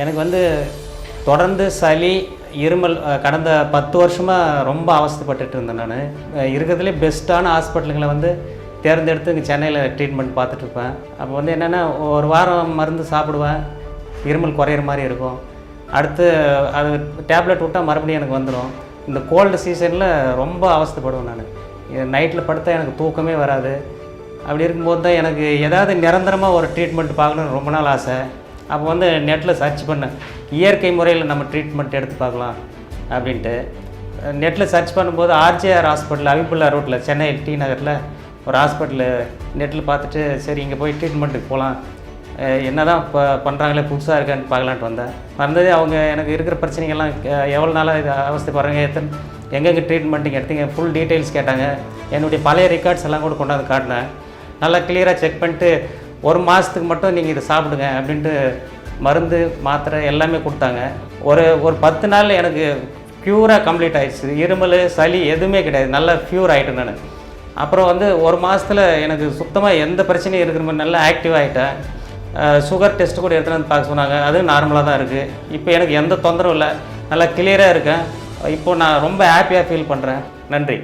எனக்கு வந்து தொடர்ந்து சளி இருமல் கடந்த பத்து வருஷமாக ரொம்ப அவஸ்தைப்பட்டுட்டு இருந்தேன் நான். இருக்கிறதுலே பெஸ்ட்டான ஹாஸ்பிட்டலுங்களை வந்து தேர்ந்தெடுத்து இங்கே சென்னையில் ட்ரீட்மெண்ட் பார்த்துட்டு இருப்பேன். அப்போ வந்து என்னென்னா ஒரு வாரம் மருந்து சாப்பிடுவேன் இருமல் குறையிற மாதிரி இருக்கும். அடுத்து அது டேப்லெட் விட்டால் மறுபடியும் எனக்கு வந்துடும் இந்த கோல்டு சீசனில் ரொம்ப அவஸ்தைப்படுவேன் நான். நைட்டில் படுத்தால் எனக்கு தூக்கமே வராது. அப்படி இருக்கும்போது தான் எனக்கு ஏதாவது நிரந்தரமாக ஒரு ட்ரீட்மெண்ட் பார்க்கணுன்னு ரொம்ப நாள் ஆசை. அப்போ வந்து நெட்டில் சர்ச் பண்ணேன் இயற்கை முறையில் நம்ம ட்ரீட்மெண்ட் எடுத்து பார்க்கலாம் அப்படின்ட்டு. நெட்டில் சர்ச் பண்ணும்போது ஆர்ஜிஆர் ஹாஸ்பிட்டல் அவிப்புல்லா ரோட்டில் சென்னை டி நகரில் ஒரு ஹாஸ்பிட்டலு நெட்டில் பார்த்துட்டு சரி இங்கே போய் ட்ரீட்மெண்ட்டுக்கு போகலாம் என்ன தான் இப்போ பண்ணுறாங்களே புதுசாக இருக்கான்னு பார்க்கலான்ட்டு வந்தேன். வந்தது அவங்க எனக்கு இருக்கிற பிரச்சனைகள்லாம் எவ்வளோ நாளாக இது அவஸ்தைப்படுறாங்க எத்தனை எங்கெங்கே ட்ரீட்மெண்ட்டுங்க எடுத்தீங்க ஃபுல் டீட்டெயில்ஸ் கேட்டாங்க. என்னுடைய பழைய ரெக்கார்ட்ஸ் எல்லாம் கூட கொண்டாந்து காட்டினேன். நல்லா கிளியராக செக் பண்ணிட்டு ஒரு மாதத்துக்கு மட்டும் நீங்கள் இதை சாப்பிடுங்க அப்படின்ட்டு மருந்து மாத்திரை எல்லாமே கொடுத்தாங்க. ஒரு ஒரு பத்து நாள் எனக்கு ப்யூராக கம்ப்ளீட் ஆயிடுச்சு. இருமல் சளி எதுவுமே கிடையாது. நல்லா ப்யூர் ஆகிட்டேன் நான். அப்புறம் வந்து ஒரு மாதத்தில் எனக்கு சுத்தமாக எந்த பிரச்சனையும் இருக்கிற மாதிரி நல்லா ஆக்டிவ் ஆகிட்டேன் சுகர் டெஸ்ட் கூட எடுத்துகிட்டு வந்து பார்க்க சொன்னாங்க. அதுவும் நார்மலாக தான் இருக்குது இப்போ எனக்கு எந்த தொந்தரவும் இல்லை. நல்லா கிளியராக இருக்கேன். இப்போது நான் ரொம்ப ஹாப்பியாக ஃபீல் பண்ணுறேன் நன்றி.